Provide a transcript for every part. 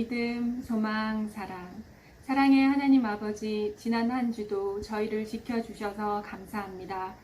믿음, 소망, 사랑. 사랑의 하나님 아버지, 지난 한 주도 저희를 지켜주셔서 감사합니다.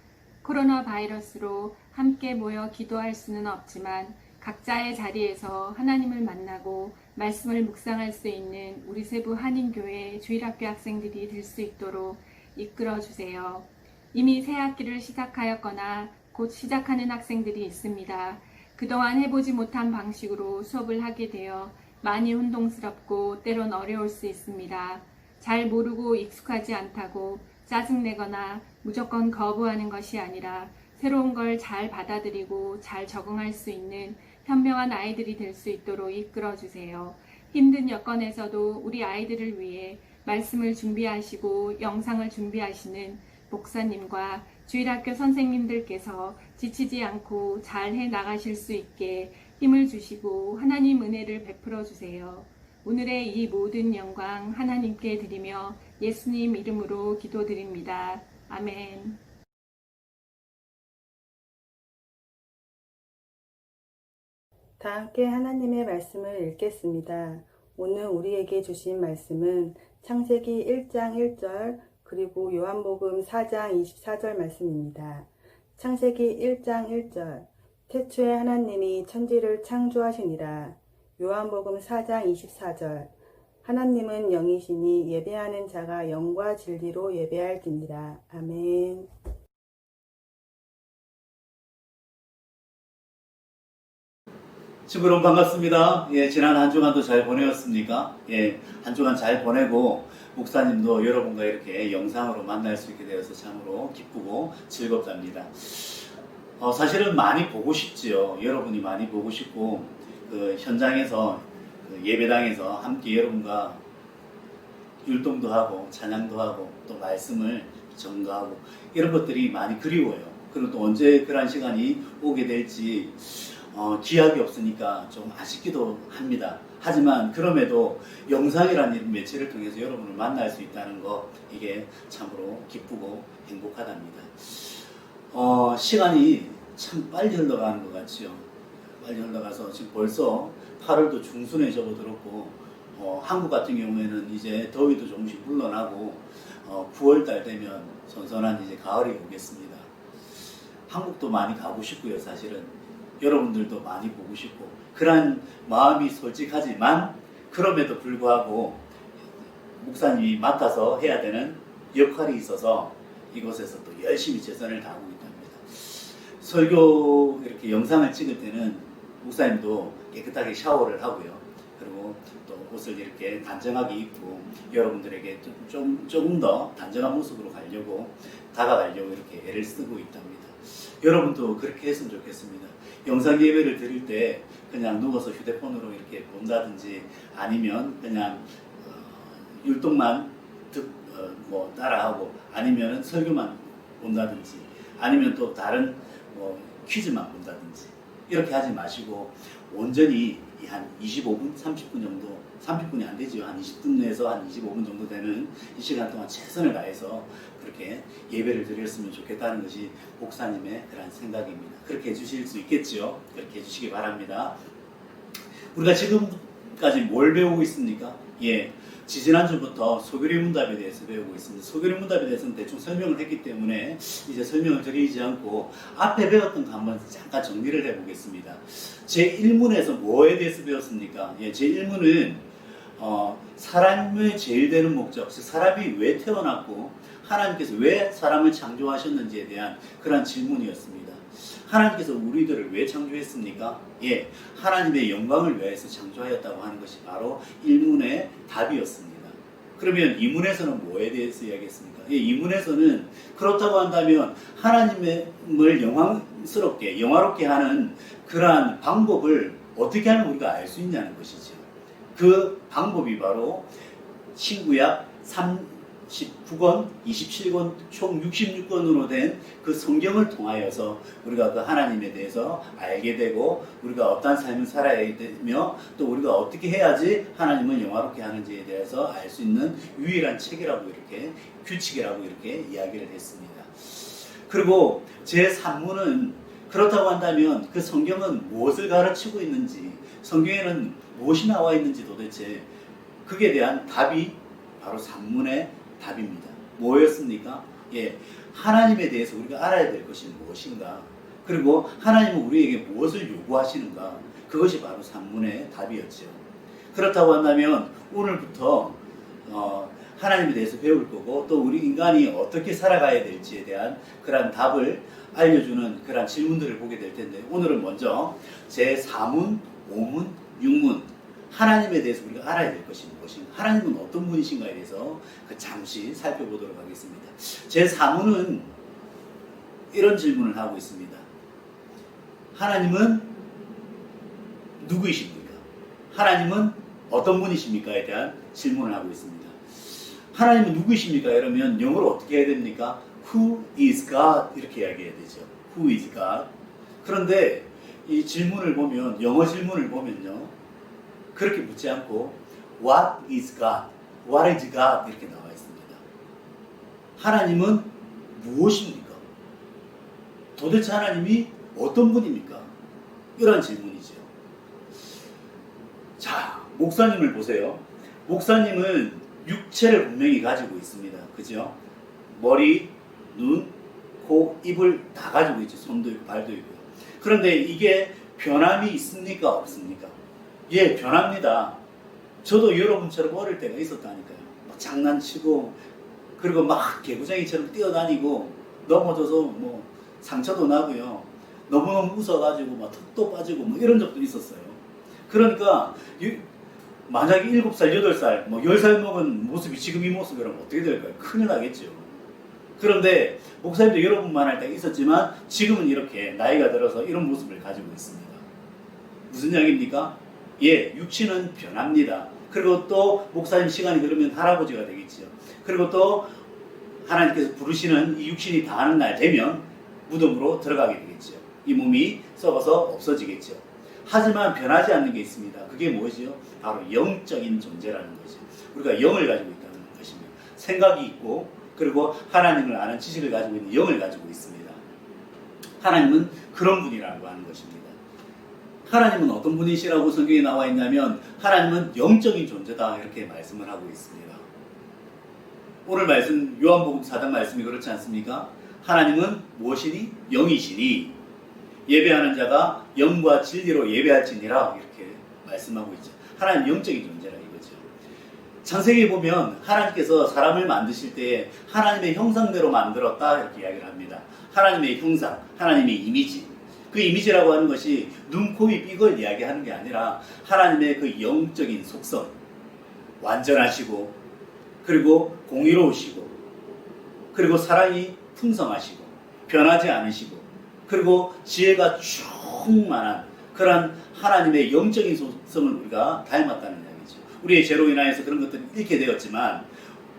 코로나 바이러스로 함께 모여 기도할 수는 없지만 각자의 자리에서 하나님을 만나고 말씀을 묵상할 수 있는 우리 세부 한인교회 주일학교 학생들이 될 수 있도록 이끌어 주세요. 이미 새 학기를 시작하였거나 곧 시작하는 학생들이 있습니다. 그동안 해보지 못한 방식으로 수업을 하게 되어 많이 혼동스럽고 때론 어려울 수 있습니다. 잘 모르고 익숙하지 않다고 짜증내거나 무조건 거부하는 것이 아니라 새로운 걸 잘 받아들이고 잘 적응할 수 있는 현명한 아이들이 될 수 있도록 이끌어 주세요. 힘든 여건에서도 우리 아이들을 위해 말씀을 준비하시고 영상을 준비하시는 목사님과 주일학교 선생님들께서 지치지 않고 잘 해 나가실 수 있게 힘을 주시고 하나님 은혜를 베풀어 주세요. 오늘의 이 모든 영광 하나님께 드리며 예수님 이름으로 기도드립니다. 아멘. 다 함께 하나님의 말씀을 읽겠습니다. 오늘 우리에게 주신 말씀은 창세기 1장 1절 그리고 요한복음 4장 24절 말씀입니다. 창세기 1장 1절 태초에 하나님이 천지를 창조하시니라. 요한복음 4장 24절 하나님은 영이시니 예배하는 자가 영과 진리로 예배할지니라. 아멘. 친구 여러분 반갑습니다. 예, 지난 한 주간도 잘 보내었습니까? 예, 한 주간 잘 보내고 목사님도 여러분과 이렇게 영상으로 만날 수 있게 되어서 참으로 기쁘고 즐겁답니다. 어, 사실은 많이 보고 싶지요. 여러분이 많이 보고 싶고 그 현장에서 그 예배당에서 함께 여러분과 율동도 하고 찬양도 하고 또 말씀을 전가하고 이런 것들이 많이 그리워요. 그리고 또 언제 그런 시간이 오게 될지 어, 기약이 없으니까 좀 아쉽기도 합니다. 하지만 그럼에도 영상이라는 매체를 통해서 여러분을 만날 수 있다는 거 이게 참으로 기쁘고 행복하답니다. 어, 시간이 참 빨리 흘러가는 것 같지요. 빨리 흘러가서 지금 벌써 8월도 중순에 접어들었고 어, 한국 같은 경우에는 이제 더위도 조금씩 물러나고 어, 9월달 되면 선선한 이제 가을이 오겠습니다. 한국도 많이 가고 싶고요, 사실은. 여러분들도 많이 보고 싶고 그런 마음이 솔직하지만 그럼에도 불구하고 목사님이 맡아서 해야 되는 역할이 있어서 이곳에서 또 열심히 최선을 다하고 있답니다. 설교 이렇게 영상을 찍을 때는 목사님도 깨끗하게 샤워를 하고요. 그리고 또 옷을 이렇게 단정하게 입고 여러분들에게 좀, 좀 조금 더 단정한 모습으로 가려고 다가가려고 이렇게 애를 쓰고 있답니다. 여러분도 그렇게 했으면 좋겠습니다. 영상 예배를 드릴 때 그냥 누워서 휴대폰으로 이렇게 본다든지 아니면 그냥 어, 율동만 듣, 어, 뭐 따라하고 아니면 설교만 본다든지 아니면 또 다른 뭐 퀴즈만 본다든지 이렇게 하지 마시고 온전히 이한 25분, 30분 정도, 30분이 안 되지요. 한 20분 내에서 한 25분 정도 되는 이 시간 동안 최선을 다해서 그렇게 예배를 드렸으면 좋겠다는 것이 목사님의 그런 생각입니다. 그렇게 해주실 수 있겠지요. 그렇게 해주시기 바랍니다. 우리가 지금까지 뭘 배우고 있습니까? 예. 지지난주부터 소교리 문답에 대해서 배우고 있습니다. 소교리 문답에 대해서는 대충 설명을 했기 때문에 이제 설명을 드리지 않고 앞에 배웠던 거 한번 잠깐 정리를 해보겠습니다. 제 1문에서 뭐에 대해서 배웠습니까? 예, 제 1문은 어, 사람의 제일 되는 목적, 즉 사람이 왜 태어났고 하나님께서 왜 사람을 창조하셨는지에 대한 그런 질문이었습니다. 하나님께서 우리들을 왜 창조했습니까? 예, 하나님의 영광을 위해서 창조하였다고 하는 것이 바로 1문의 답이었습니다. 그러면 2문에서는 뭐에 대해서 이야기했습니까? 예, 2문에서는 그렇다고 한다면 하나님을 영광스럽게, 영화롭게 하는 그러한 방법을 어떻게 하면 우리가 알 수 있냐는 것이죠. 그 방법이 바로 신구약 39권, 27권, 총 66권으로 된 그 성경을 통하여서 우리가 그 하나님에 대해서 알게 되고 우리가 어떠한 삶을 살아야 되며 또 우리가 어떻게 해야지 하나님을 영화롭게 하는지에 대해서 알 수 있는 유일한 책이라고 이렇게 규칙이라고 이렇게 이야기를 했습니다. 그리고 제 3문은 그렇다고 한다면 그 성경은 무엇을 가르치고 있는지, 성경에는 무엇이 나와 있는지 도대체 그에 대한 답이 바로 산문의 답입니다. 뭐였습니까? 예, 하나님에 대해서 우리가 알아야 될 것이 무엇인가? 그리고 하나님은 우리에게 무엇을 요구하시는가? 그것이 바로 산문의 답이었죠. 그렇다고 한다면 오늘부터 어, 하나님에 대해서 배울 거고 또 우리 인간이 어떻게 살아가야 될지에 대한 그러한 답을 알려주는 그러한 질문들을 보게 될 텐데 오늘은 먼저 제 4문, 5문, 6문 하나님에 대해서 우리가 알아야 될 것이 무엇인가 하나님은 어떤 분이신가에 대해서 그 잠시 살펴보도록 하겠습니다. 제 4문은 이런 질문을 하고 있습니다. 하나님은 누구이십니까? 하나님은 어떤 분이십니까?에 대한 질문을 하고 있습니다. 하나님은 누구이십니까? 이러면 영어로 어떻게 해야 됩니까? Who is God? 이렇게 이야기해야 되죠. Who is God? 그런데 이 질문을 보면 영어 질문을 보면요. 그렇게 묻지 않고 What is God? What is God? 이렇게 나와 있습니다. 하나님은 무엇입니까? 도대체 하나님이 어떤 분입니까? 이런 질문이죠. 자, 목사님을 보세요. 목사님은 육체를 분명히 가지고 있습니다. 그죠? 머리, 눈, 코, 입을 다 가지고 있죠. 손도 있고 발도 있고요. 그런데 이게 변함이 있습니까? 없습니까? 예, 변합니다. 저도 여러분처럼 어릴 때가 있었다니까요. 막 장난치고, 그리고 막 개구쟁이처럼 뛰어다니고, 넘어져서 뭐 상처도 나고요. 너무너무 웃어가지고 막 턱도 빠지고 뭐 이런 적도 있었어요. 그러니까, 이- 만약에 7살, 8살, 뭐 10살 먹은 모습이 지금 이 모습이라면 어떻게 될까요? 큰일 나겠죠. 그런데 목사님도 여러분만 할 때가 있었지만 지금은 이렇게 나이가 들어서 이런 모습을 가지고 있습니다. 무슨 이야기입니까? 예, 육신은 변합니다. 그리고 또 목사님 시간이 들으면 할아버지가 되겠죠. 그리고 또 하나님께서 부르시는 이 육신이 다하는 날 되면 무덤으로 들어가게 되겠죠. 이 몸이 썩어서 없어지겠죠. 하지만 변하지 않는 게 있습니다. 그게 무엇이요? 바로 영적인 존재라는 거죠. 우리가 영을 가지고 있다는 것입니다. 생각이 있고 그리고 하나님을 아는 지식을 가지고 있는 영을 가지고 있습니다. 하나님은 그런 분이라고 하는 것입니다. 하나님은 어떤 분이시라고 성경에 나와 있냐면 하나님은 영적인 존재다 이렇게 말씀을 하고 있습니다. 오늘 말씀 요한복음 4장 말씀이 그렇지 않습니까? 하나님은 무엇이니? 영이시니 예배하는 자가 영과 진리로 예배할지니라 이렇게 말씀하고 있죠. 하나님 영적인 존재라 이거죠. 창세기에 보면 하나님께서 사람을 만드실 때 하나님의 형상대로 만들었다 이렇게 이야기를 합니다. 하나님의 형상, 하나님의 이미지. 그 이미지라고 하는 것이 눈, 코, 입 이걸 이야기하는 게 아니라 하나님의 그 영적인 속성, 완전하시고 그리고 공의로우시고 그리고 사랑이 풍성하시고 변하지 않으시고 그리고 지혜가 충만한 그런 하나님의 영적인 속성을 우리가 닮았다는 이야기죠. 우리의 죄로 인하여서 그런 것들이 잃게 되었지만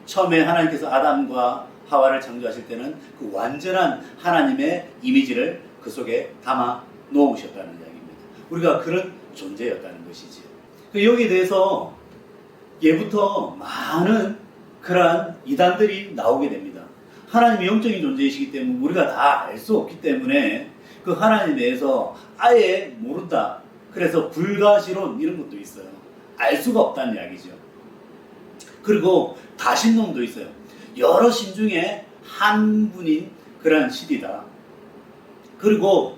처음에 하나님께서 아담과 하와를 창조하실 때는 그 완전한 하나님의 이미지를 그 속에 담아 놓으셨다는 이야기입니다. 우리가 그런 존재였다는 것이지요. 그 여기에 대해서 예부터 많은 그러한 이단들이 나오게 됩니다. 하나님이 영적인 존재이시기 때문에 우리가 다 알 수 없기 때문에 그 하나님에 대해서 아예 모른다. 그래서 불가시론 이런 것도 있어요. 알 수가 없다는 이야기죠. 그리고 다신론도 있어요. 여러 신 중에 한 분인 그러한 신이다. 그리고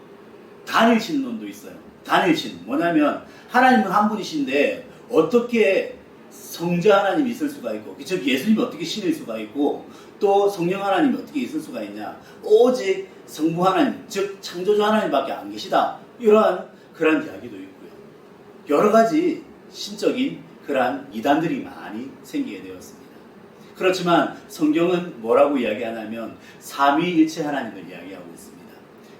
단일 신론도 있어요. 단일 신. 뭐냐면 하나님은 한 분이신데 어떻게 성자 하나님이 있을 수가 있고 즉 예수님이 어떻게 신일 수가 있고 또 성령 하나님이 어떻게 있을 수가 있냐. 오직 성부 하나님 즉 창조주 하나님밖에 안 계시다. 이러한 그런 이야기도 있고요. 여러 가지 신적인 그러한 이단들이 많이 생기게 되었습니다. 그렇지만 성경은 뭐라고 이야기하냐면 삼위일체 하나님을 이야기하고 있습니다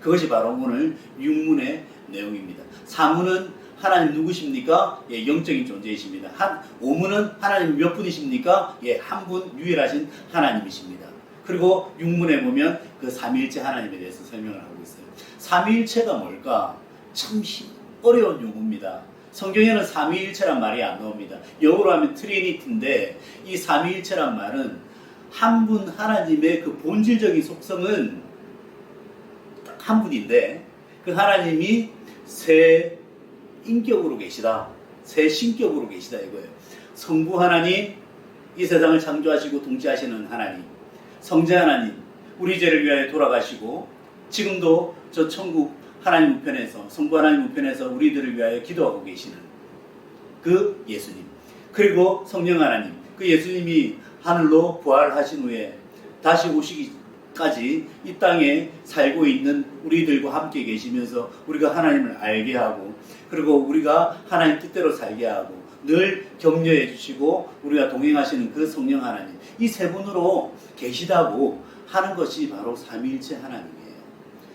그것이 바로 오늘 육문의 내용입니다 사문은 하나님 누구십니까? 예, 영적인 존재이십니다. 한 오문은 하나님 몇 분이십니까? 예, 한 분 유일하신 하나님이십니다. 그리고 육문에 보면 그 삼위일체 하나님에 대해서 설명을 하고 있어요. 삼위일체가 뭘까? 참 힘- 어려운 용어입니다. 성경에는 삼위일체란 말이 안 나옵니다. 영어로 하면 트리니티인데 이 삼위일체란 말은 한 분 하나님의 그 본질적인 속성은 딱 한 분인데 그 하나님이 새 인격으로 계시다. 새 신격으로 계시다 이거예요. 성부 하나님, 이 세상을 창조하시고 통치하시는 하나님, 성자 하나님, 우리 죄를 위하여 돌아가시고 지금도 저 천국 하나님 우편에서 성부 하나님 우편에서 우리들을 위하여 기도하고 계시는 그 예수님. 그리고 성령 하나님, 그 예수님이 하늘로 부활하신 후에 다시 오시기 까지 이 땅에 살고 있는 우리들과 함께 계시면서 우리가 하나님을 알게 하고 그리고 우리가 하나님 뜻대로 살게 하고 늘 격려해 주시고 우리가 동행하시는 그 성령 하나님 이 세 분으로 계시다고 하는 것이 바로 삼위일체 하나님이에요.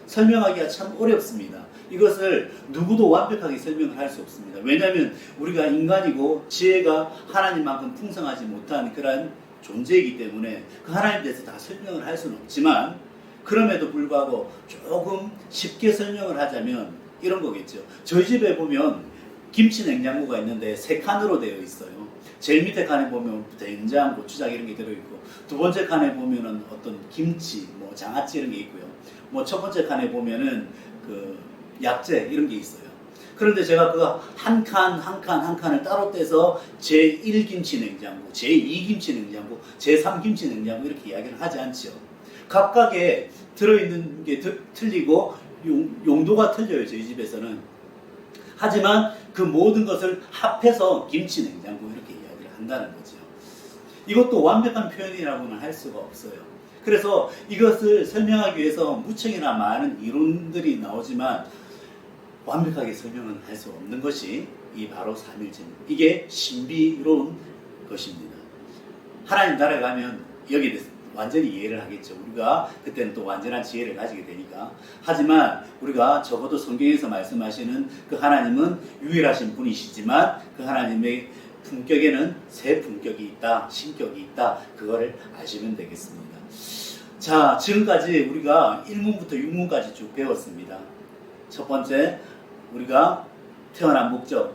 설명하기가 참 어렵습니다. 이것을 누구도 완벽하게 설명을 할 수 없습니다. 왜냐하면 우리가 인간이고 지혜가 하나님만큼 풍성하지 못한 그러한 존재이기 때문에 그 하나님에 대해서 다 설명을 할 수는 없지만 그럼에도 불구하고 조금 쉽게 설명을 하자면 이런 거겠죠. 저희 집에 보면 김치 냉장고가 있는데 세 칸으로 되어 있어요. 제일 밑에 칸에 보면 된장, 고추장 이런 게 들어있고 두 번째 칸에 보면은 어떤 김치, 뭐 장아찌 이런 게 있고요. 뭐 첫 번째 칸에 보면은 그 약재 이런 게 있어요. 그런데 제가 그 한 칸, 한 칸, 한 칸을 따로 떼서 제1김치 냉장고, 제2김치 냉장고, 제3김치 냉장고 이렇게 이야기를 하지 않죠. 각각의 들어있는 게 드- 틀리고 용, 용도가 틀려요, 저희 집에서는. 하지만 그 모든 것을 합해서 김치 냉장고 이렇게 이야기를 한다는 거죠. 이것도 완벽한 표현이라고는 할 수가 없어요. 그래서 이것을 설명하기 위해서 무척이나 많은 이론들이 나오지만 완벽하게 설명은 할 수 없는 것이 이 바로 삼일체입니다. 이게 신비로운 것입니다. 하나님 나라에 가면 여기에 대해서 완전히 이해를 하겠죠. 우리가 그때는 또 완전한 지혜를 가지게 되니까. 하지만 우리가 적어도 성경에서 말씀하시는 그 하나님은 유일하신 분이시지만 그 하나님의 품격에는 세 품격이 있다, 신격이 있다. 그거를 아시면 되겠습니다. 자, 지금까지 우리가 1문부터 6문까지 쭉 배웠습니다. 첫 번째, 우리가 태어난 목적,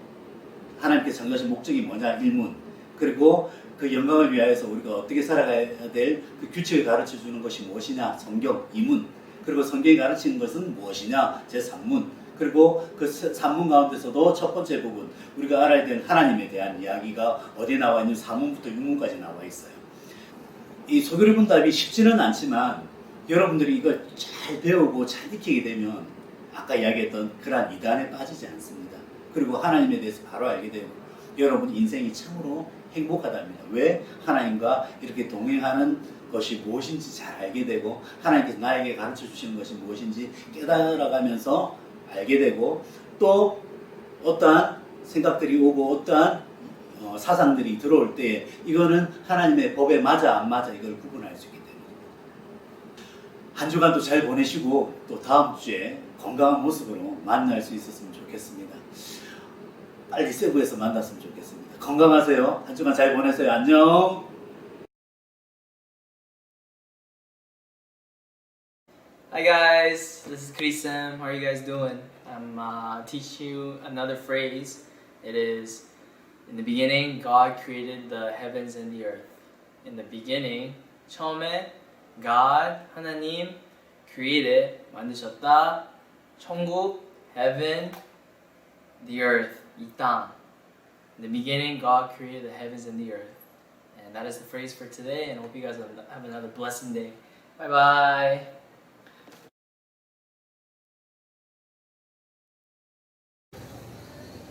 하나님께 정하신 목적이 뭐냐, 1문. 그리고 그 영광을 위하여서 우리가 어떻게 살아가야 될 그 규칙을 가르쳐 주는 것이 무엇이냐, 성경 2문. 그리고 성경이 가르치는 것은 무엇이냐, 제 3문. 그리고 그 3문 가운데서도 첫 번째 부분, 우리가 알아야 될 하나님에 대한 이야기가 어디에 나와 있는 4문부터 6문까지 나와 있어요. 이 소교리 분답이 쉽지는 않지만 여러분들이 이걸 잘 배우고 잘 익히게 되면 아까 이야기했던 그러한 이단에 빠지지 않습니다. 그리고 하나님에 대해서 바로 알게 되고 여러분 인생이 참으로 행복하답니다. 왜 하나님과 이렇게 동행하는 것이 무엇인지 잘 알게 되고 하나님께서 나에게 가르쳐 주시는 것이 무엇인지 깨달아가면서 알게 되고 또 어떠한 생각들이 오고 어떠한 어, 사상들이 들어올 때 이거는 하나님의 법에 맞아 안 맞아 이걸 구분할 수 있게 됩니다. 한 주간도 잘 보내시고 또 다음 주에 건강한 모습으로 만날 수 있었으면 좋겠습니다. 빨리 세부에서 만났으면 좋겠습니다. 건강하세요. 한 주간 잘 보내세요. 안녕. Hi guys, this is Chris Sam. How are you guys doing? I'm uh, teaching you another phrase. It is, in the beginning, God created the heavens and the earth. In the beginning, 처음에 God 하나님 created 만드셨다. 천국, heaven, the earth, 이 땅. In the beginning, God created the heavens and the earth. And that is the phrase for today. And I hope you guys have another blessed day. Bye bye.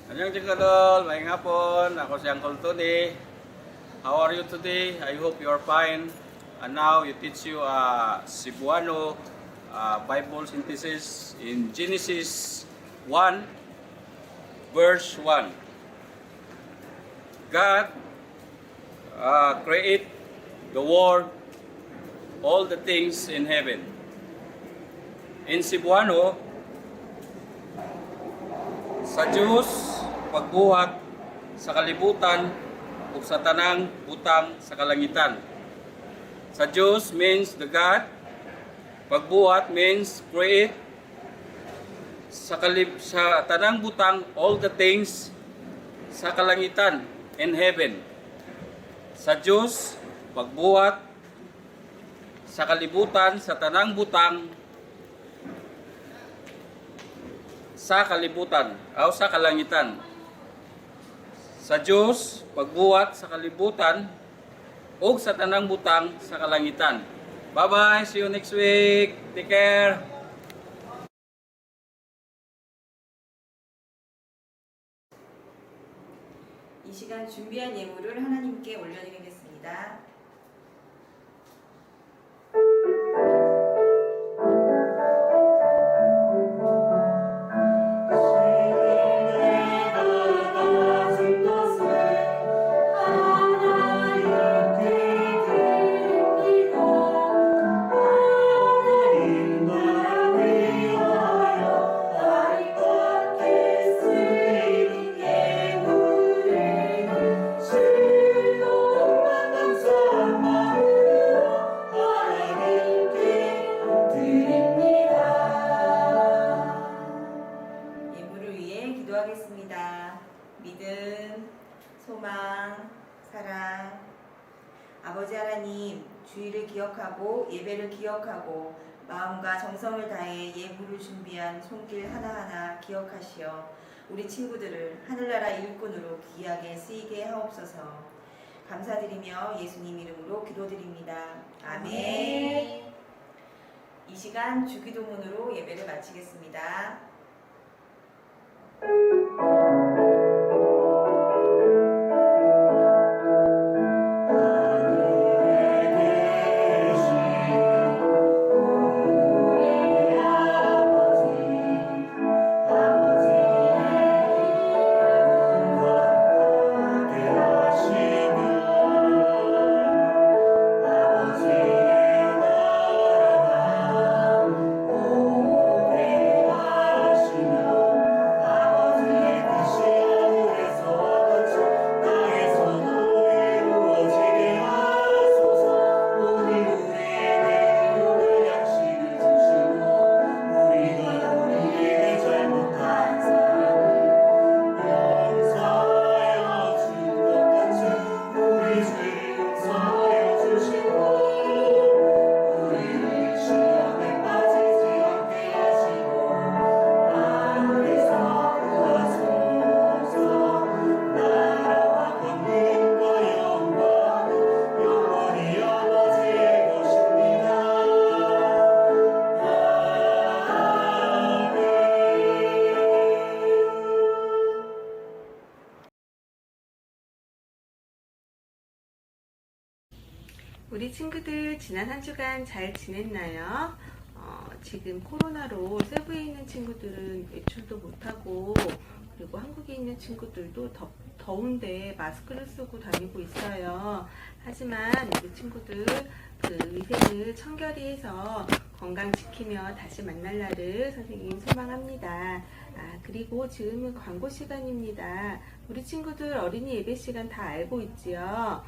Anyang Jigadol, maayong hapon. Ako si Uncle Tony. How are you today? I hope you are fine. And now you teach you uh, Cebuano uh, Bible synthesis in Genesis 1 verse 1. God uh, create the world, all the things in heaven. In Cebuano, sa Diyos pagbuhat sa kalibutan ug sa tanang butang sa kalangitan. Sa Diyos means the God. Pagbuhat means create. Sa, kalib, sa tanang butang, all the things sa kalangitan in heaven. Sa Diyos, pagbuhat sa kalibutan, sa tanang butang sa kalibutan o sa kalangitan. Sa Dios pagbuhat sa kalibutan ug sa tanang butang sa kalangitan. Bye-bye. See you next week. Take care. 이 시간 준비한 예물을 하나님께 올려드리겠습니다. 우리 친구들을 하늘나라 일꾼으로 귀하게 쓰이게 하옵소서. 감사드리며 예수님 이름으로 기도드립니다. 아멘. 이 시간 주기도문으로 예배를 마치겠습니다. 친구들 지난 한 주간 잘 지냈나요? 어, 지금 코로나로 세부에 있는 친구들은 외출도 못하고 그리고 한국에 있는 친구들도 더, 더운데 마스크를 쓰고 다니고 있어요. 하지만 우리 친구들 그 위생을 청결히 해서 건강 지키며 다시 만날 날을 선생님 소망합니다. 아, 그리고 지금은 광고 시간입니다. 우리 친구들 어린이 예배 시간 다 알고 있지요?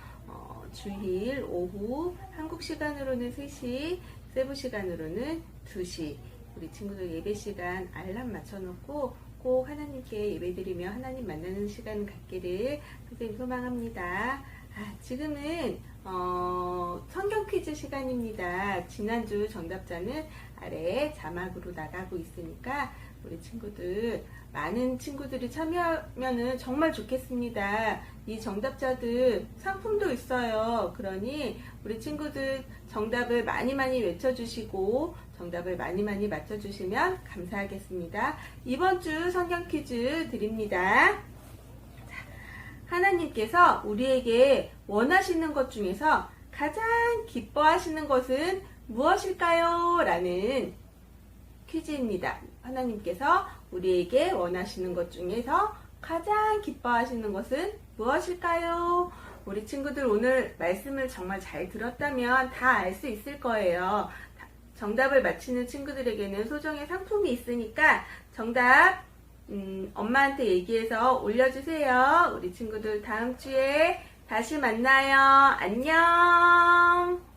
어, 주일 오후 한국 시간으로는 3시, 세부 시간으로는 2시. 우리 친구들 예배 시간 알람 맞춰놓고 꼭 하나님께 예배드리며 하나님 만나는 시간 갖기를 선생님 소망합니다. 아, 지금은 어, 성경 퀴즈 시간입니다. 지난주 정답자는 아래 자막으로 나가고 있으니까 우리 친구들 많은 친구들이 참여하면 정말 좋겠습니다. 이 정답자들 상품도 있어요. 그러니 우리 친구들 정답을 많이 많이 외쳐주시고 정답을 많이 많이 맞춰주시면 감사하겠습니다. 이번 주 성경 퀴즈 드립니다. 자, 하나님께서 우리에게 원하시는 것 중에서 가장 기뻐하시는 것은 무엇일까요? 라는 퀴즈입니다. 하나님께서 우리에게 원하시는 것 중에서 가장 기뻐하시는 것은 무엇일까요? 우리 친구들 오늘 말씀을 정말 잘 들었다면 다 알 수 있을 거예요. 다- 정답을 맞히는 친구들에게는 소정의 상품이 있으니까 정답 음, 엄마한테 얘기해서 올려주세요. 우리 친구들 다음 주에 다시 만나요. 안녕.